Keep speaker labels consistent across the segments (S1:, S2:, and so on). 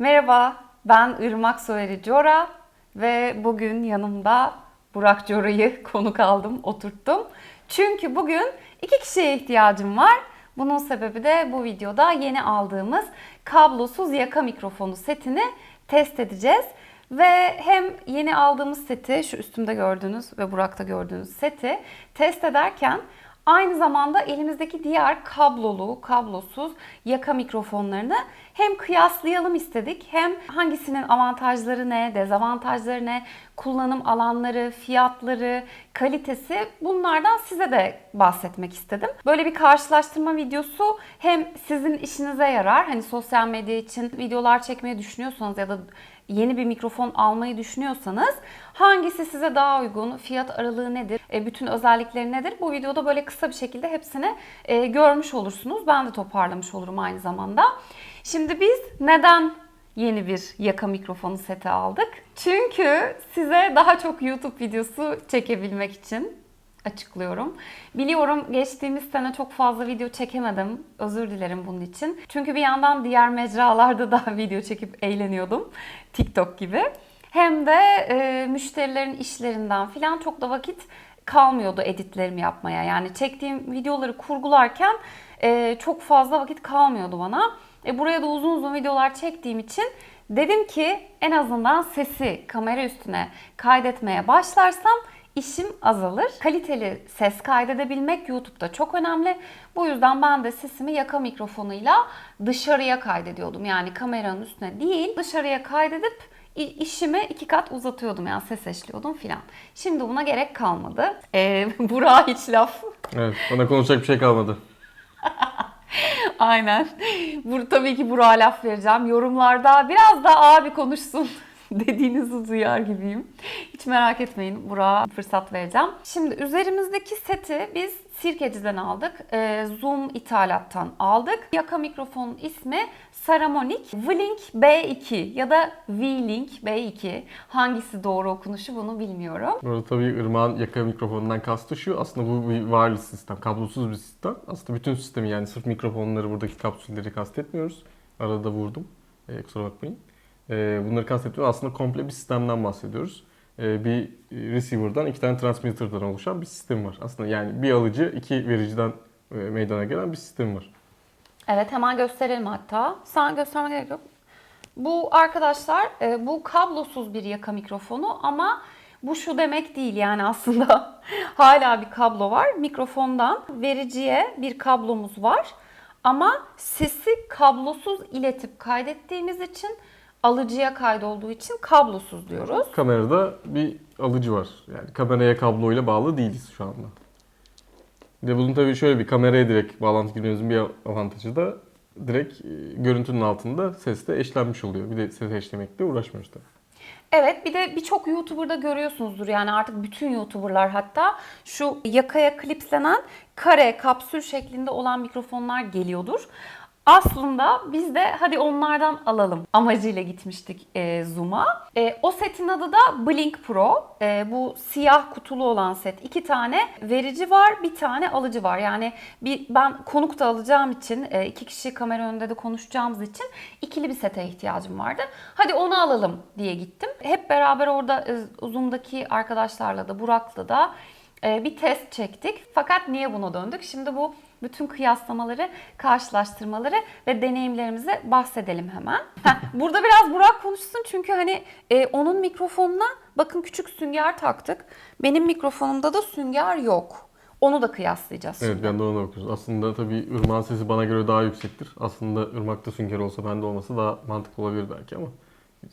S1: Merhaba, ben Irmak Soyeri Cora ve bugün yanımda Burak Cora'yı konuk aldım, oturttum. Çünkü bugün iki kişiye ihtiyacım var. Bunun sebebi de bu videoda yeni aldığımız kablosuz yaka mikrofonu setini test edeceğiz. Ve hem yeni aldığımız seti, şu üstümde gördüğünüz ve Burak'ta gördüğünüz seti test ederken Aynı zamanda elimizdeki diğer kablolu, kablosuz yaka mikrofonlarını hem kıyaslayalım istedik hem hangisinin avantajları ne, dezavantajları ne, kullanım alanları, fiyatları, kalitesi bunlardan size de bahsetmek istedim. Böyle bir karşılaştırma videosu hem sizin işinize yarar. Hani sosyal medya için videolar çekmeyi düşünüyorsanız ya da yeni bir mikrofon almayı düşünüyorsanız hangisi size daha uygun, fiyat aralığı nedir, e, bütün özellikleri nedir? Bu videoda böyle kısa bir şekilde hepsini e, görmüş olursunuz. Ben de toparlamış olurum aynı zamanda. Şimdi biz neden yeni bir yaka mikrofonu seti aldık? Çünkü size daha çok YouTube videosu çekebilmek için açıklıyorum. Biliyorum geçtiğimiz sene çok fazla video çekemedim. Özür dilerim bunun için. Çünkü bir yandan diğer mecralarda da video çekip eğleniyordum. TikTok gibi. Hem de e, müşterilerin işlerinden filan çok da vakit kalmıyordu editlerimi yapmaya. Yani çektiğim videoları kurgularken e, çok fazla vakit kalmıyordu bana. E, buraya da uzun uzun videolar çektiğim için dedim ki en azından sesi kamera üstüne kaydetmeye başlarsam işim azalır. Kaliteli ses kaydedebilmek YouTube'da çok önemli. Bu yüzden ben de sesimi yaka mikrofonuyla dışarıya kaydediyordum. Yani kameranın üstüne değil dışarıya kaydedip işimi iki kat uzatıyordum yani ses eşliyordum filan. Şimdi buna gerek kalmadı. Ee, Burak'a hiç laf.
S2: Evet, bana konuşacak bir şey kalmadı.
S1: Aynen. Bur tabii ki Burak'a laf vereceğim. Yorumlarda biraz da abi konuşsun dediğinizi duyar gibiyim. Hiç merak etmeyin Burak'a fırsat vereceğim. Şimdi üzerimizdeki seti biz Sirkeci'den aldık. Ee, Zoom ithalattan aldık. Yaka mikrofonun ismi Saramonic V-Link B2 ya da V-Link B2. Hangisi doğru okunuşu bunu bilmiyorum.
S2: Burada tabii Irmak'ın yaka mikrofonundan kastı şu. Aslında bu bir wireless sistem, kablosuz bir sistem. Aslında bütün sistemi yani sırf mikrofonları, buradaki kapsülleri kastetmiyoruz. Arada vurdum. Ee, kusura bakmayın. Ee, bunları kastetmiyoruz. Aslında komple bir sistemden bahsediyoruz. Ee, bir receiver'dan iki tane transmitter'dan oluşan bir sistem var. Aslında yani bir alıcı, iki vericiden e, meydana gelen bir sistem var.
S1: Evet hemen gösterelim hatta. Sen gösterme gerek yok. Bu arkadaşlar e, bu kablosuz bir yaka mikrofonu ama bu şu demek değil yani aslında hala bir kablo var. Mikrofondan vericiye bir kablomuz var. Ama sesi kablosuz iletip kaydettiğimiz için alıcıya kaydolduğu için kablosuz diyoruz.
S2: Kamerada bir alıcı var. Yani kameraya kabloyla bağlı değiliz şu anda. Bir de bunun tabii şöyle bir kameraya direkt bağlantı girmemizin bir avantajı da direkt e, görüntünün altında ses de eşlenmiş oluyor. Bir de ses eşlemekle uğraşmıyoruz tabii.
S1: Evet bir de birçok YouTuber'da görüyorsunuzdur yani artık bütün YouTuber'lar hatta şu yakaya klipslenen kare kapsül şeklinde olan mikrofonlar geliyordur. Aslında biz de hadi onlardan alalım amacıyla gitmiştik e, Zoom'a. E, o setin adı da Blink Pro. E, bu siyah kutulu olan set. İki tane verici var, bir tane alıcı var. Yani bir ben konuk da alacağım için, e, iki kişi kamera önünde de konuşacağımız için ikili bir sete ihtiyacım vardı. Hadi onu alalım diye gittim. Hep beraber orada e, Zoom'daki arkadaşlarla da, Burak'la da e, bir test çektik. Fakat niye buna döndük? Şimdi bu bütün kıyaslamaları, karşılaştırmaları ve deneyimlerimize bahsedelim hemen. Heh, burada biraz Burak konuşsun çünkü hani e, onun mikrofonuna bakın küçük sünger taktık. Benim mikrofonumda da sünger yok. Onu da kıyaslayacağız.
S2: Evet
S1: şimdi.
S2: ben de ona bakıyoruz. Aslında tabii Irmak'ın sesi bana göre daha yüksektir. Aslında Irmak'ta sünger olsa bende olması daha mantıklı olabilir belki ama.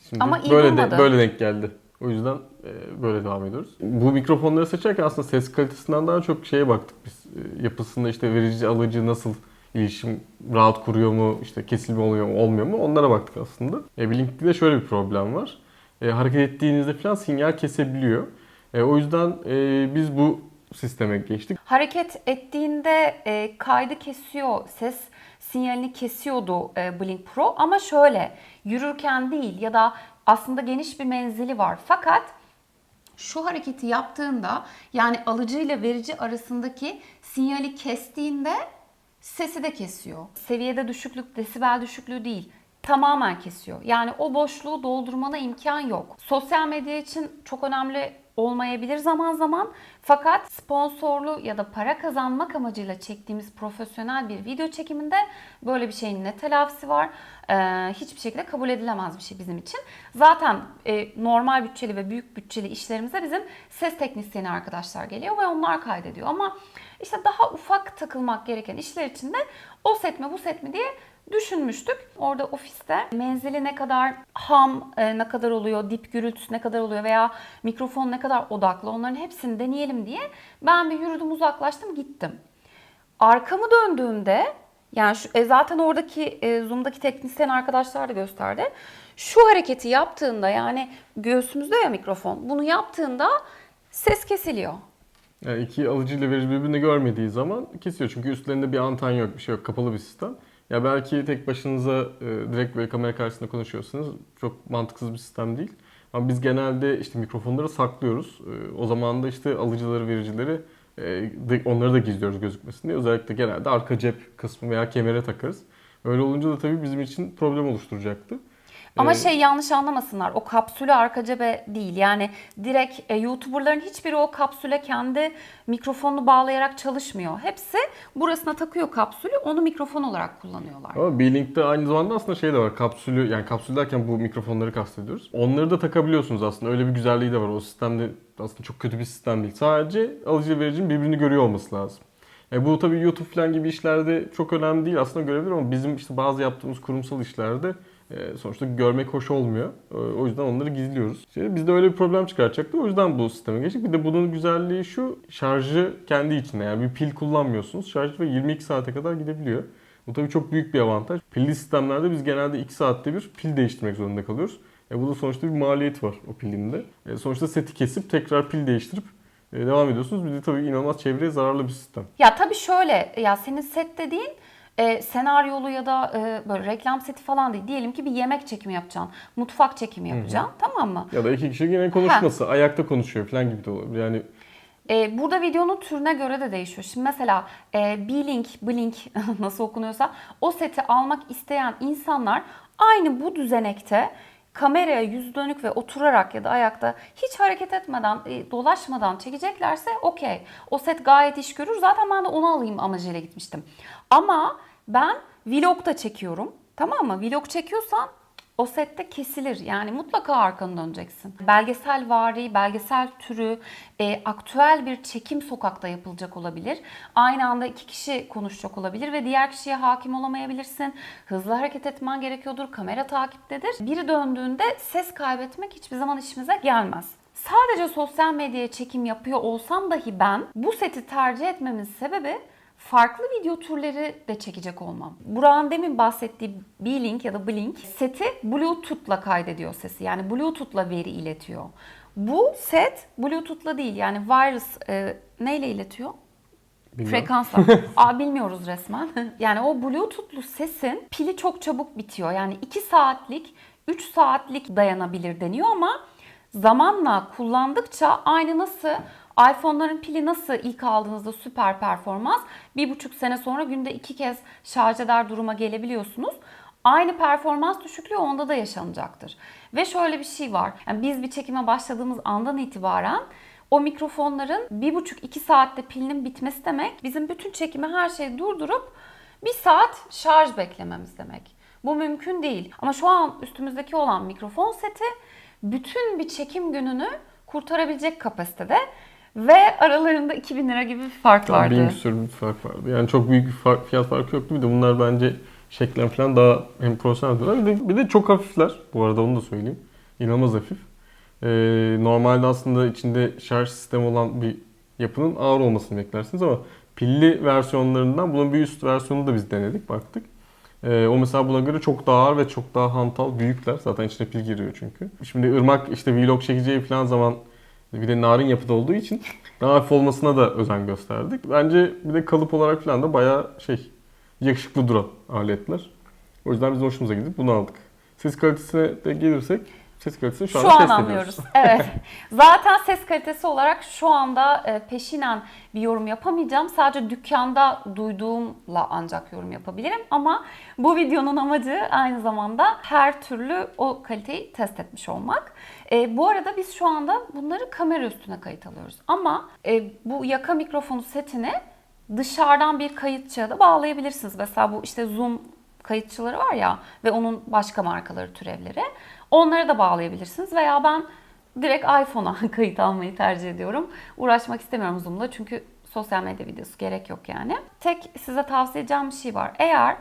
S2: Şimdi
S1: Ama iyi
S2: böyle
S1: bulmadı.
S2: de, böyle denk geldi. O yüzden e, böyle devam ediyoruz. Bu mikrofonları seçerken aslında ses kalitesinden daha çok şeye baktık biz. E, yapısında işte verici alıcı nasıl iletişim rahat kuruyor mu, işte kesilme oluyor mu, olmuyor mu onlara baktık aslında. E, Blink'te şöyle bir problem var. E, hareket ettiğinizde falan sinyal kesebiliyor. E, o yüzden e, biz bu sisteme geçtik.
S1: Hareket ettiğinde e, kaydı kesiyor, ses sinyalini kesiyordu e, Blink Pro ama şöyle yürürken değil ya da aslında geniş bir menzili var. Fakat şu hareketi yaptığında yani alıcı ile verici arasındaki sinyali kestiğinde sesi de kesiyor. Seviyede düşüklük, desibel düşüklüğü değil. tamamen kesiyor. Yani o boşluğu doldurmana imkan yok. Sosyal medya için çok önemli olmayabilir zaman zaman. Fakat sponsorlu ya da para kazanmak amacıyla çektiğimiz profesyonel bir video çekiminde böyle bir şeyin ne telafisi var? Ee, hiçbir şekilde kabul edilemez bir şey bizim için. Zaten e, normal bütçeli ve büyük bütçeli işlerimize bizim ses teknisyeni arkadaşlar geliyor ve onlar kaydediyor. Ama işte daha ufak takılmak gereken işler için de o set mi bu set mi diye düşünmüştük. Orada ofiste menzili ne kadar ham e, ne kadar oluyor, dip gürültüsü ne kadar oluyor veya mikrofon ne kadar odaklı onların hepsini deneyelim diye ben bir yürüdüm uzaklaştım gittim. Arkamı döndüğümde yani şu, e, zaten oradaki e, Zoom'daki teknisyen arkadaşlar da gösterdi. Şu hareketi yaptığında yani göğsümüzde ya mikrofon bunu yaptığında ses kesiliyor.
S2: Yani iki alıcı ile verici birbirini görmediği zaman kesiyor. Çünkü üstlerinde bir anten yok, bir şey yok. Kapalı bir sistem. Ya belki tek başınıza e, direkt böyle kamera karşısında konuşuyorsunuz. Çok mantıksız bir sistem değil. Ama biz genelde işte mikrofonları saklıyoruz. E, o zaman da işte alıcıları, vericileri e, onları da gizliyoruz gözükmesin diye. Özellikle genelde arka cep kısmı veya kemere takarız. Öyle olunca da tabii bizim için problem oluşturacaktı.
S1: Ama
S2: Ee,
S1: şey yanlış anlamasınlar. O kapsülü arka cebe değil. Yani direkt e, YouTuber'ların hiçbiri o kapsüle kendi mikrofonunu bağlayarak çalışmıyor. Hepsi burasına takıyor kapsülü. Onu mikrofon olarak kullanıyorlar.
S2: Ama B-Link'te aynı zamanda aslında şey de var. Kapsülü yani kapsül derken bu mikrofonları kastediyoruz. Onları da takabiliyorsunuz aslında. Öyle bir güzelliği de var. O sistemde aslında çok kötü bir sistem değil. Sadece alıcı vericinin birbirini görüyor olması lazım. E bu tabii YouTube falan gibi işlerde çok önemli değil aslında görebilir ama bizim işte bazı yaptığımız kurumsal işlerde sonuçta görmek hoş olmuyor. E, o yüzden onları gizliyoruz. İşte bizde öyle bir problem çıkaracaktı. O yüzden bu sisteme geçtik. Bir de bunun güzelliği şu şarjı kendi içinde yani bir pil kullanmıyorsunuz. Şarj ve 22 saate kadar gidebiliyor. Bu tabii çok büyük bir avantaj. Pilli sistemlerde biz genelde 2 saatte bir pil değiştirmek zorunda kalıyoruz. E bu da sonuçta bir maliyet var o pilin de. E sonuçta seti kesip tekrar pil değiştirip e, devam ediyorsunuz. Bir de tabii inanılmaz çevreye zararlı bir sistem.
S1: Ya tabii şöyle ya senin set dediğin e, senaryolu ya da e, böyle reklam seti falan değil. Diyelim ki bir yemek çekimi yapacaksın. Mutfak çekimi yapacaksın. Tamam mı?
S2: Ya da iki kişi yine konuşması, ayakta konuşuyor falan gibi de olabilir. Yani
S1: E, burada videonun türüne göre de değişiyor. Şimdi mesela e, B-Link, Blink nasıl okunuyorsa o seti almak isteyen insanlar aynı bu düzenekte kameraya yüz dönük ve oturarak ya da ayakta hiç hareket etmeden, e, dolaşmadan çekeceklerse okey. O set gayet iş görür. Zaten ben de onu alayım amacıyla gitmiştim. Ama ben vlog da çekiyorum. Tamam mı? Vlog çekiyorsan o sette kesilir. Yani mutlaka arkanı döneceksin. Belgesel vari, belgesel türü, e, aktüel bir çekim sokakta yapılacak olabilir. Aynı anda iki kişi konuşacak olabilir ve diğer kişiye hakim olamayabilirsin. Hızlı hareket etmen gerekiyordur. Kamera takiptedir. Biri döndüğünde ses kaybetmek hiçbir zaman işimize gelmez. Sadece sosyal medyaya çekim yapıyor olsam dahi ben bu seti tercih etmemin sebebi farklı video türleri de çekecek olmam. Burak'ın demin bahsettiği B-Link ya da Blink seti Bluetooth'la kaydediyor sesi. Yani Bluetooth'la veri iletiyor. Bu set Bluetooth'la değil yani wireless e, neyle iletiyor?
S2: bilmem.
S1: Frekansla. Aa bilmiyoruz resmen. Yani o Bluetooth'lu sesin pili çok çabuk bitiyor. Yani 2 saatlik, 3 saatlik dayanabilir deniyor ama zamanla kullandıkça aynı nasıl iPhone'ların pili nasıl ilk aldığınızda süper performans bir buçuk sene sonra günde iki kez şarj eder duruma gelebiliyorsunuz. Aynı performans düşüklüğü onda da yaşanacaktır. Ve şöyle bir şey var. Yani biz bir çekime başladığımız andan itibaren o mikrofonların bir buçuk iki saatte pilinin bitmesi demek bizim bütün çekimi her şeyi durdurup bir saat şarj beklememiz demek. Bu mümkün değil. Ama şu an üstümüzdeki olan mikrofon seti bütün bir çekim gününü kurtarabilecek kapasitede ve aralarında 2000 lira gibi bir fark
S2: bin
S1: vardı.
S2: küsur bir fark vardı. Yani çok büyük bir fark, fiyat farkı yoktu. Bir de bunlar bence şeklen falan daha hem profesyonel diyorlar. Bir de, bir de çok hafifler. Bu arada onu da söyleyeyim. İnanılmaz hafif. Ee, normalde aslında içinde şarj sistemi olan bir yapının ağır olmasını beklersiniz ama pilli versiyonlarından bunun bir üst versiyonunu da biz denedik, baktık. Ee, o mesela buna göre çok daha ağır ve çok daha hantal, büyükler. Zaten içine pil giriyor çünkü. Şimdi ırmak işte vlog çekeceği falan zaman bir de narin yapıda olduğu için daha hafif olmasına da özen gösterdik. Bence bir de kalıp olarak falan da bayağı şey yakışıklı duran aletler. O yüzden biz hoşumuza gidip bunu aldık. Ses kalitesine de gelirsek ses kalitesini şu,
S1: Şu, an anlıyoruz. Evet. Zaten ses kalitesi olarak şu anda e, peşinen bir yorum yapamayacağım. Sadece dükkanda duyduğumla ancak yorum yapabilirim. Ama bu videonun amacı aynı zamanda her türlü o kaliteyi test etmiş olmak. E, bu arada biz şu anda bunları kamera üstüne kayıt alıyoruz. Ama e, bu yaka mikrofonu setini dışarıdan bir kayıtçıya da bağlayabilirsiniz. Mesela bu işte Zoom kayıtçıları var ya ve onun başka markaları türevleri. Onları da bağlayabilirsiniz veya ben direkt iPhone'a kayıt almayı tercih ediyorum. Uğraşmak istemiyorum Zoom'la çünkü sosyal medya videosu gerek yok yani. Tek size tavsiye edeceğim bir şey var. Eğer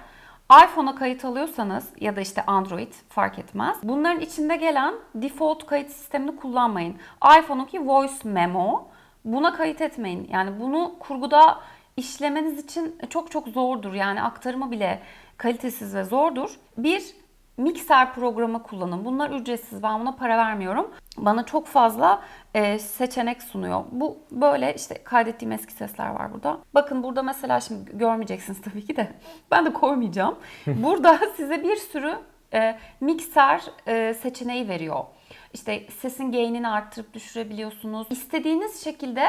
S1: iPhone'a kayıt alıyorsanız ya da işte Android fark etmez. Bunların içinde gelen default kayıt sistemini kullanmayın. iPhone'unki Voice Memo. Buna kayıt etmeyin. Yani bunu kurguda işlemeniz için çok çok zordur. Yani aktarımı bile kalitesiz ve zordur. Bir mikser programı kullanın. Bunlar ücretsiz. Ben buna para vermiyorum. Bana çok fazla e, seçenek sunuyor. Bu böyle işte kaydettiğim eski sesler var burada. Bakın burada mesela şimdi görmeyeceksiniz tabii ki de. Ben de koymayacağım. Burada size bir sürü e, mikser e, seçeneği veriyor. İşte sesin gain'ini arttırıp düşürebiliyorsunuz. İstediğiniz şekilde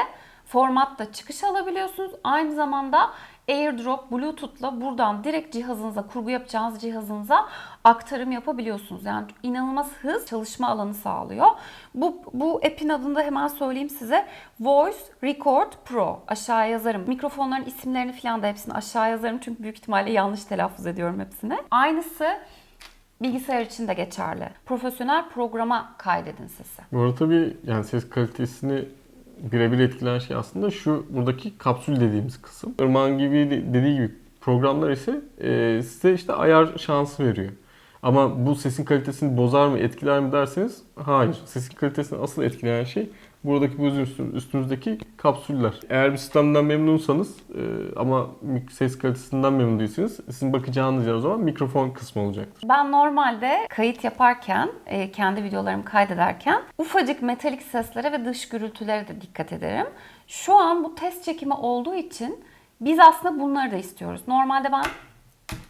S1: formatta çıkış alabiliyorsunuz. Aynı zamanda AirDrop Bluetooth'la buradan direkt cihazınıza, kurgu yapacağınız cihazınıza aktarım yapabiliyorsunuz. Yani inanılmaz hız çalışma alanı sağlıyor. Bu, bu app'in adını da hemen söyleyeyim size. Voice Record Pro. Aşağıya yazarım. Mikrofonların isimlerini falan da hepsini aşağı yazarım. Çünkü büyük ihtimalle yanlış telaffuz ediyorum hepsini. Aynısı bilgisayar için de geçerli. Profesyonel programa kaydedin sesi.
S2: Bu arada tabii yani ses kalitesini birebir etkileyen şey aslında şu buradaki kapsül dediğimiz kısım. Irmak'ın gibi de- dediği gibi programlar ise e, size işte ayar şansı veriyor. Ama bu sesin kalitesini bozar mı, etkiler mi derseniz hayır. Sesin kalitesini asıl etkileyen şey buradaki bu üstü- üstümüzdeki kapsüller. Eğer bir sistemden memnunsanız e, ama ses kalitesinden memnun değilseniz sizin bakacağınız yer o zaman mikrofon kısmı olacaktır.
S1: Ben normalde kayıt yaparken, e, kendi videolarımı kaydederken ufacık metalik seslere ve dış gürültülere de dikkat ederim. Şu an bu test çekimi olduğu için biz aslında bunları da istiyoruz. Normalde ben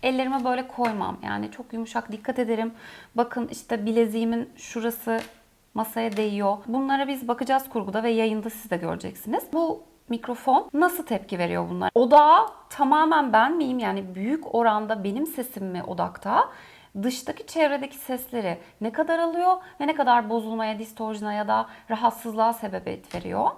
S1: ellerime böyle koymam. Yani çok yumuşak dikkat ederim. Bakın işte bileziğimin şurası masaya değiyor. Bunlara biz bakacağız kurguda ve yayında siz de göreceksiniz. Bu mikrofon nasıl tepki veriyor bunlar? Odağa tamamen ben miyim? Yani büyük oranda benim sesim mi odakta? Dıştaki çevredeki sesleri ne kadar alıyor ve ne kadar bozulmaya, distorjuna ya da rahatsızlığa sebebiyet veriyor?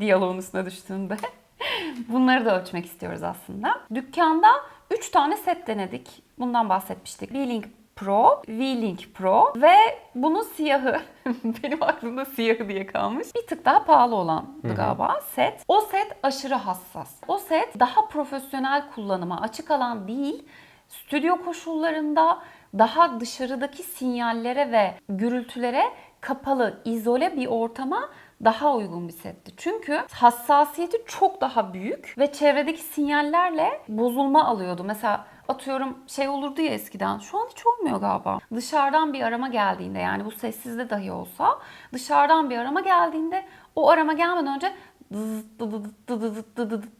S1: Diyaloğun üstüne düştüğünde. Bunları da ölçmek istiyoruz aslında. Dükkanda 3 tane set denedik. Bundan bahsetmiştik. V-Link Pro, V-Link Pro ve bunun siyahı, benim aklımda siyahı diye kalmış. Bir tık daha pahalı olandı galiba set. O set aşırı hassas. O set daha profesyonel kullanıma açık alan değil, stüdyo koşullarında daha dışarıdaki sinyallere ve gürültülere kapalı, izole bir ortama daha uygun bir setti. Çünkü hassasiyeti çok daha büyük ve çevredeki sinyallerle bozulma alıyordu. Mesela atıyorum şey olurdu ya eskiden. Şu an hiç olmuyor galiba. Dışarıdan bir arama geldiğinde yani bu sessizde dahi olsa dışarıdan bir arama geldiğinde o arama gelmeden önce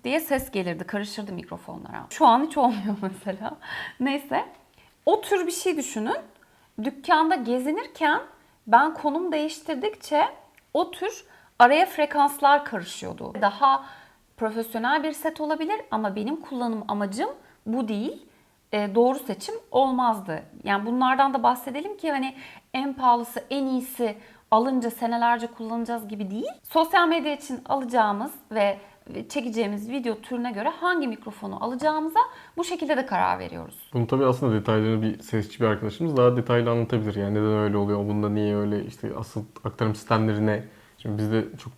S1: diye ses gelirdi. Karışırdı mikrofonlara. Şu an hiç olmuyor mesela. Neyse. O tür bir şey düşünün. Dükkanda gezinirken ben konum değiştirdikçe o tür araya frekanslar karışıyordu. Daha profesyonel bir set olabilir ama benim kullanım amacım bu değil. E, doğru seçim olmazdı. Yani bunlardan da bahsedelim ki hani en pahalısı, en iyisi alınca senelerce kullanacağız gibi değil. Sosyal medya için alacağımız ve çekeceğimiz video türüne göre hangi mikrofonu alacağımıza bu şekilde de karar veriyoruz.
S2: Bunu tabii aslında detaylarını bir sesçi bir arkadaşımız daha detaylı anlatabilir. Yani neden öyle oluyor, bunda niye öyle, işte asıl aktarım sistemleri ne? Şimdi biz de çok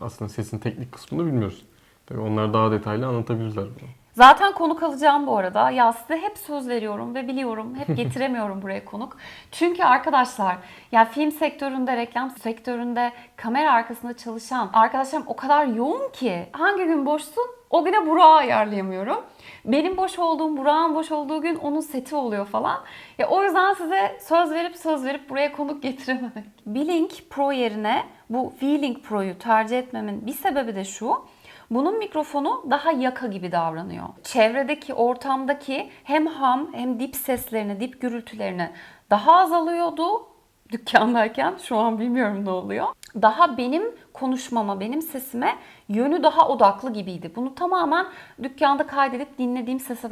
S2: aslında sesin teknik kısmını bilmiyoruz. Tabii onlar daha detaylı anlatabilirler bunu.
S1: Zaten konuk alacağım bu arada. Ya size hep söz veriyorum ve biliyorum hep getiremiyorum buraya konuk. Çünkü arkadaşlar ya film sektöründe, reklam sektöründe kamera arkasında çalışan arkadaşlarım o kadar yoğun ki hangi gün boşsun o güne Burak'ı ayarlayamıyorum. Benim boş olduğum, Burak'ın boş olduğu gün onun seti oluyor falan. Ya o yüzden size söz verip söz verip buraya konuk getirememek. B-Link Pro yerine bu V-Link Pro'yu tercih etmemin bir sebebi de şu. Bunun mikrofonu daha yaka gibi davranıyor. Çevredeki, ortamdaki hem ham hem dip seslerini, dip gürültülerini daha az alıyordu. dükkandayken. Şu an bilmiyorum ne oluyor. Daha benim konuşmama, benim sesime yönü daha odaklı gibiydi. Bunu tamamen dükkanda kaydedip dinlediğim sese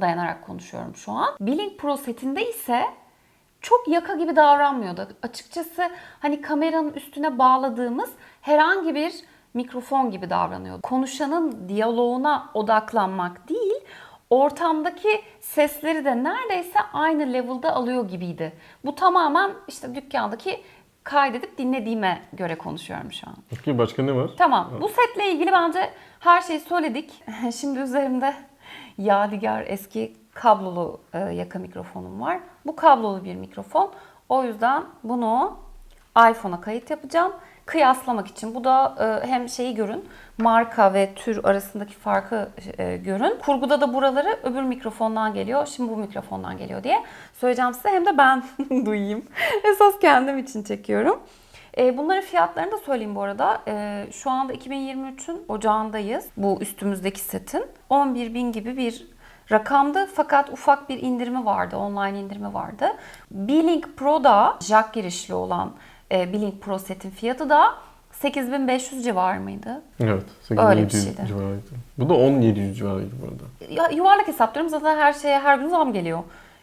S1: dayanarak, konuşuyorum şu an. Billing Pro setinde ise çok yaka gibi davranmıyordu. Açıkçası hani kameranın üstüne bağladığımız herhangi bir mikrofon gibi davranıyordu. Konuşanın diyaloğuna odaklanmak değil, ortamdaki sesleri de neredeyse aynı level'da alıyor gibiydi. Bu tamamen işte dükkandaki kaydedip dinlediğime göre konuşuyorum şu an.
S2: Peki başka ne var?
S1: Tamam. Bu setle ilgili bence her şeyi söyledik. Şimdi üzerimde Yadigar eski kablolu e, yaka mikrofonum var. Bu kablolu bir mikrofon. O yüzden bunu iPhone'a kayıt yapacağım. Kıyaslamak için. Bu da e, hem şeyi görün, marka ve tür arasındaki farkı e, görün. Kurguda da buraları öbür mikrofondan geliyor, şimdi bu mikrofondan geliyor diye söyleyeceğim size. Hem de ben duyayım. Esas kendim için çekiyorum. E, bunların fiyatlarını da söyleyeyim bu arada. Şu anda 2023'ün ocağındayız. Bu üstümüzdeki setin. 11 bin gibi bir rakamdı fakat ufak bir indirimi vardı. Online indirimi vardı. B-Link Pro'da jack girişli olan e, B-Link Pro setin fiyatı da 8500 civarı mıydı?
S2: Evet.
S1: Öyle bir
S2: 8700
S1: şeydi.
S2: civarıydı. Bu da 1700 civarıydı bu arada.
S1: Ya, yuvarlak hesaplıyorum zaten her şeye her gün zam geliyor.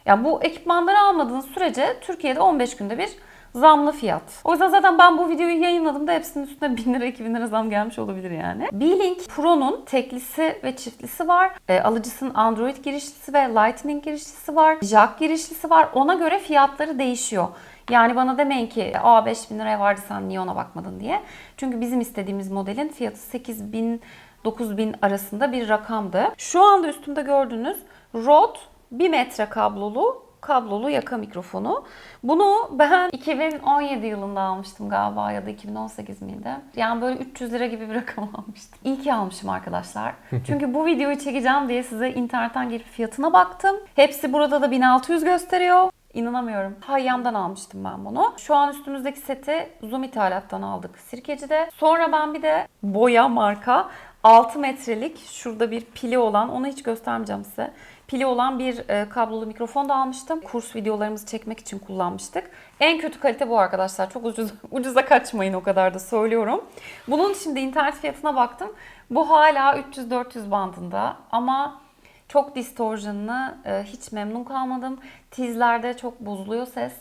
S1: Yani bu ekipmanları almadığınız sürece Türkiye'de 15 günde bir zamlı fiyat. O yüzden zaten ben bu videoyu yayınladığımda hepsinin üstüne 1000 lira 2000 lira zam gelmiş olabilir yani. B-Link Pro'nun teklisi ve çiftlisi var. E, alıcısının Android girişlisi ve Lightning girişlisi var. Jack girişlisi var. Ona göre fiyatları değişiyor. Yani bana demeyin ki aa 5000 liraya vardı sen niye ona bakmadın diye. Çünkü bizim istediğimiz modelin fiyatı 8000 9000 arasında bir rakamdı. Şu anda üstümde gördüğünüz Rode 1 metre kablolu kablolu yaka mikrofonu. Bunu ben 2017 yılında almıştım galiba ya da 2018 miydi? Yani böyle 300 lira gibi bir rakam almıştım. İyi ki almışım arkadaşlar. Çünkü bu videoyu çekeceğim diye size internetten gelip fiyatına baktım. Hepsi burada da 1600 gösteriyor. İnanamıyorum. Hayyam'dan almıştım ben bunu. Şu an üstümüzdeki seti Zoom ithalattan aldık Sirkeci'de. Sonra ben bir de Boya marka 6 metrelik şurada bir pili olan onu hiç göstermeyeceğim size. Pili olan bir e, kablolu mikrofon da almıştım. Kurs videolarımızı çekmek için kullanmıştık. En kötü kalite bu arkadaşlar. Çok ucuz, ucuza kaçmayın o kadar da söylüyorum. Bunun şimdi internet fiyatına baktım. Bu hala 300-400 bandında ama çok distortion'lı, e, hiç memnun kalmadım. Tizlerde çok bozuluyor ses.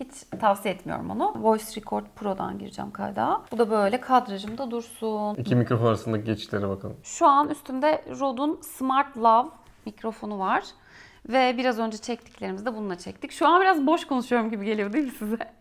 S1: Hiç tavsiye etmiyorum onu. Voice Record Pro'dan gireceğim kayda. Bu da böyle kadrajımda dursun.
S2: İki mikrofon arasındaki geçişlere bakalım.
S1: Şu an üstümde Rode'un Smart Love mikrofonu var. Ve biraz önce çektiklerimizi de bununla çektik. Şu an biraz boş konuşuyorum gibi geliyor değil mi size?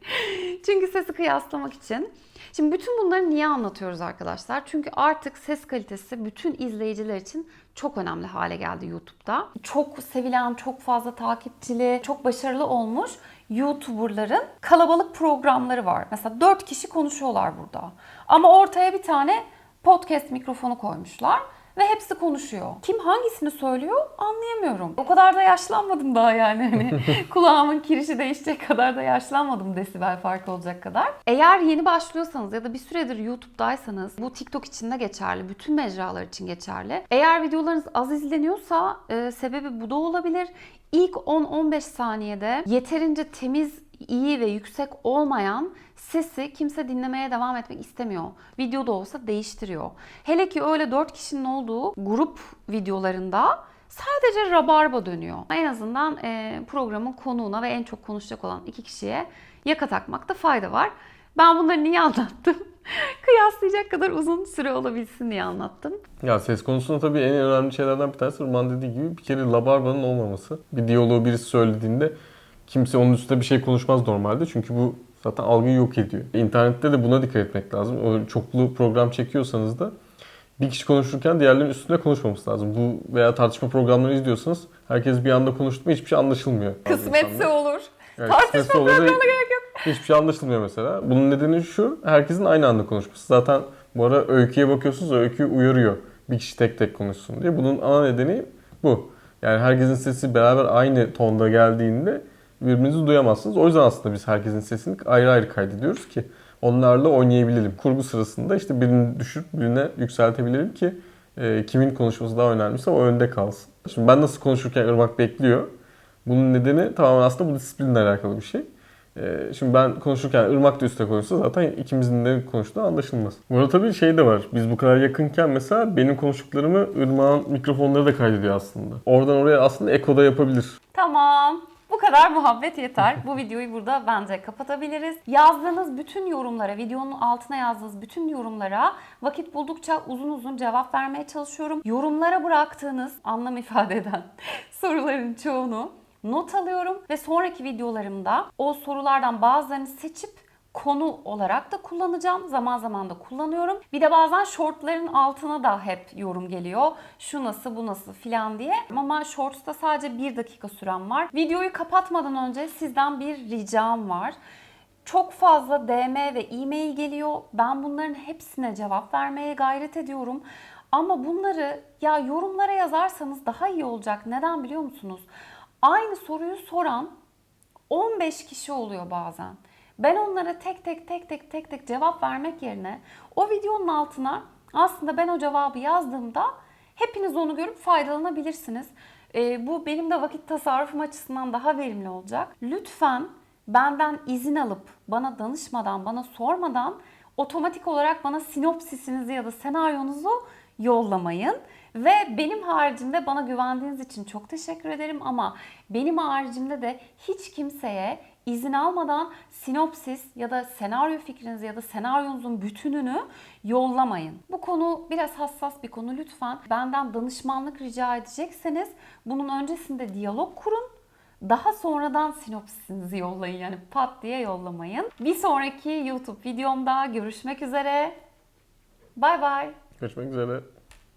S1: Çünkü sesi kıyaslamak için. Şimdi bütün bunları niye anlatıyoruz arkadaşlar? Çünkü artık ses kalitesi bütün izleyiciler için çok önemli hale geldi YouTube'da. Çok sevilen, çok fazla takipçili, çok başarılı olmuş YouTuber'ların kalabalık programları var. Mesela 4 kişi konuşuyorlar burada. Ama ortaya bir tane podcast mikrofonu koymuşlar ve hepsi konuşuyor. Kim hangisini söylüyor anlayamıyorum. O kadar da yaşlanmadım daha yani. Hani kulağımın kirişi değişecek kadar da yaşlanmadım desibel farkı olacak kadar. Eğer yeni başlıyorsanız ya da bir süredir YouTube'daysanız bu TikTok için de geçerli. Bütün mecralar için geçerli. Eğer videolarınız az izleniyorsa e, sebebi bu da olabilir. İlk 10-15 saniyede yeterince temiz iyi ve yüksek olmayan sesi kimse dinlemeye devam etmek istemiyor. Videoda olsa değiştiriyor. Hele ki öyle 4 kişinin olduğu grup videolarında sadece rabarba dönüyor. En azından e, programın konuğuna ve en çok konuşacak olan iki kişiye yaka takmakta fayda var. Ben bunları niye anlattım? Kıyaslayacak kadar uzun süre olabilsin diye anlattım.
S2: Ya ses konusunda tabii en önemli şeylerden bir tanesi Ruman dediği gibi bir kere labarbanın olmaması. Bir diyaloğu birisi söylediğinde kimse onun üstüne bir şey konuşmaz normalde. Çünkü bu zaten algıyı yok ediyor. İnternette de buna dikkat etmek lazım. O çoklu program çekiyorsanız da bir kişi konuşurken diğerlerinin üstüne konuşmaması lazım. Bu veya tartışma programları izliyorsanız herkes bir anda konuştu mu hiçbir şey anlaşılmıyor.
S1: Kısmetse olur.
S2: Evet,
S1: Tartışma programına gerek yok.
S2: Hiçbir şey anlaşılmıyor mesela. Bunun nedeni şu, herkesin aynı anda konuşması. Zaten bu ara öyküye bakıyorsunuz, öykü uyarıyor. Bir kişi tek tek konuşsun diye. Bunun ana nedeni bu. Yani herkesin sesi beraber aynı tonda geldiğinde birbirinizi duyamazsınız. O yüzden aslında biz herkesin sesini ayrı ayrı kaydediyoruz ki onlarla oynayabilelim. Kurgu sırasında işte birini düşürüp birine yükseltebilirim ki e, kimin konuşması daha önemliyse o önde kalsın. Şimdi ben nasıl konuşurken Irmak bekliyor. Bunun nedeni tamamen aslında bu disiplinle alakalı bir şey. Ee, şimdi ben konuşurken Irmak da üstte konuşsa zaten ikimizin de konuştuğu anlaşılmaz. Burada tabii şey de var. Biz bu kadar yakınken mesela benim konuştuklarımı Irmak'ın mikrofonları da kaydediyor aslında. Oradan oraya aslında eko da yapabilir.
S1: Tamam. Bu kadar muhabbet yeter. Bu videoyu burada bence kapatabiliriz. Yazdığınız bütün yorumlara, videonun altına yazdığınız bütün yorumlara vakit buldukça uzun uzun cevap vermeye çalışıyorum. Yorumlara bıraktığınız anlam ifade eden soruların çoğunu not alıyorum ve sonraki videolarımda o sorulardan bazılarını seçip konu olarak da kullanacağım. Zaman zaman da kullanıyorum. Bir de bazen shortların altına da hep yorum geliyor. Şu nasıl, bu nasıl filan diye. Ama shorts'ta sadece bir dakika süren var. Videoyu kapatmadan önce sizden bir ricam var. Çok fazla DM ve e-mail geliyor. Ben bunların hepsine cevap vermeye gayret ediyorum. Ama bunları ya yorumlara yazarsanız daha iyi olacak. Neden biliyor musunuz? Aynı soruyu soran 15 kişi oluyor bazen. Ben onlara tek tek tek tek tek tek cevap vermek yerine o videonun altına aslında ben o cevabı yazdığımda hepiniz onu görüp faydalanabilirsiniz. Ee, bu benim de vakit tasarrufum açısından daha verimli olacak. Lütfen benden izin alıp bana danışmadan, bana sormadan otomatik olarak bana sinopsisinizi ya da senaryonuzu yollamayın. Ve benim haricimde bana güvendiğiniz için çok teşekkür ederim ama benim haricimde de hiç kimseye izin almadan sinopsis ya da senaryo fikrinizi ya da senaryonuzun bütününü yollamayın. Bu konu biraz hassas bir konu lütfen. Benden danışmanlık rica edecekseniz bunun öncesinde diyalog kurun. Daha sonradan sinopsisinizi yollayın yani pat diye yollamayın. Bir sonraki YouTube videomda görüşmek üzere. Bay bay.
S2: Görüşmek üzere.